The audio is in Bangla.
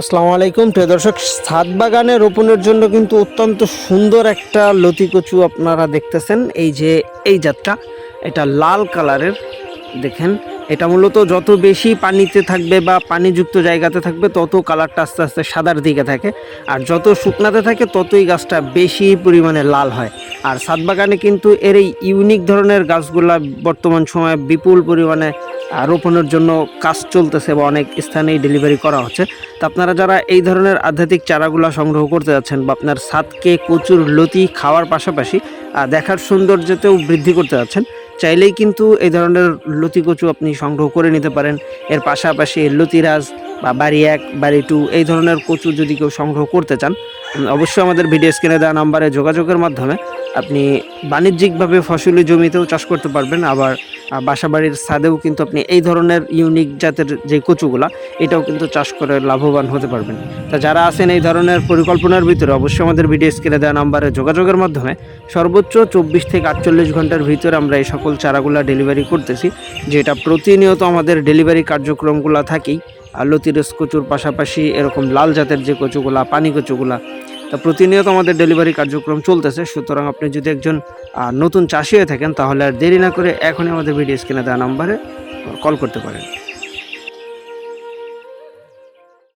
আসসালামু আলাইকুম। প্রিয় দর্শক, ছাদ বাগানে রোপণের জন্য কিন্তু অত্যন্ত সুন্দর একটা লতি কচু আপনারা দেখতেছেন। এই যে এই জাতটা, এটা লাল কালারের, দেখেন, এটা মূলত যত বেশি পানিতে থাকবে বা পানিযুক্ত জায়গাতে থাকবে, তত কালারটা আস্তে আস্তে সাদার দিকে থাকে। আর যত শুকনাতে থাকে, ততই গাছটা বেশি পরিমাণে লাল হয়। আর ছাদ বাগানে কিন্তু এর এই ইউনিক ধরনের গাছগুলা বর্তমান সময়ে বিপুল পরিমাণে রোপণের জন্য কাজ চলতেছে বা অনেক স্থানেই ডেলিভারি করা হচ্ছে। তো আপনারা যারা এই ধরনের আধ্যাত্মিক চারাগুলো সংগ্রহ করতে যাচ্ছেন বা আপনার ছাদকে কচুর লতি খাওয়ার পাশাপাশি দেখার সৌন্দর্যতেও বৃদ্ধি করতে যাচ্ছেন, চাইলেই কিন্তু এই ধরনের লতি কচু আপনি সংগ্রহ করে নিতে পারেন। এর পাশাপাশি লতিরাজ বা বাড়ি এক, বাড়ি টু এই ধরনের কচু যদি কেউ সংগ্রহ করতে চান অবশ্যই আমাদের ভিডিও স্ক্রিনে দেওয়া নাম্বারে যোগাযোগের মাধ্যমে আপনি বাণিজ্যিকভাবে ফসলি জমিতেও চাষ করতে পারবেন, আবার বাসাবাড়ির ছাদেও কিন্তু আপনি এই ধরনের ইউনিক জাতের যে কচুগুলা, এটাও কিন্তু চাষ করে লাভবান হতে পারবেন। তা যারা আছেন এই ধরনের পরিকল্পনার ভিতরে, অবশ্যই আমাদের ভিডিও স্ক্রিনে দেওয়া নাম্বারে যোগাযোগের মাধ্যমে সর্বোচ্চ চব্বিশ থেকে আটচল্লিশ ঘণ্টার ভিতরে আমরা এই সকল চারাগুলা ডেলিভারি করতেছি, যেটা প্রতিনিয়ত আমাদের ডেলিভারি কার্যক্রমগুলো থাকেই। লতিরস কচুর পাশাপাশি এরকম লাল জাতের যে কচুগুলা, পানি কচুগুলা তা প্রতিনিয়ত আমাদের ডেলিভারি কার্যক্রম চলতেছে। সুতরাং আপনি যদি একজন নতুন চাষি হয়ে থাকেন, তাহলে আর দেরি না করে এখনই আমাদের ভিডিও স্ক্রিনে দেওয়া নাম্বারে কল করতে পারেন।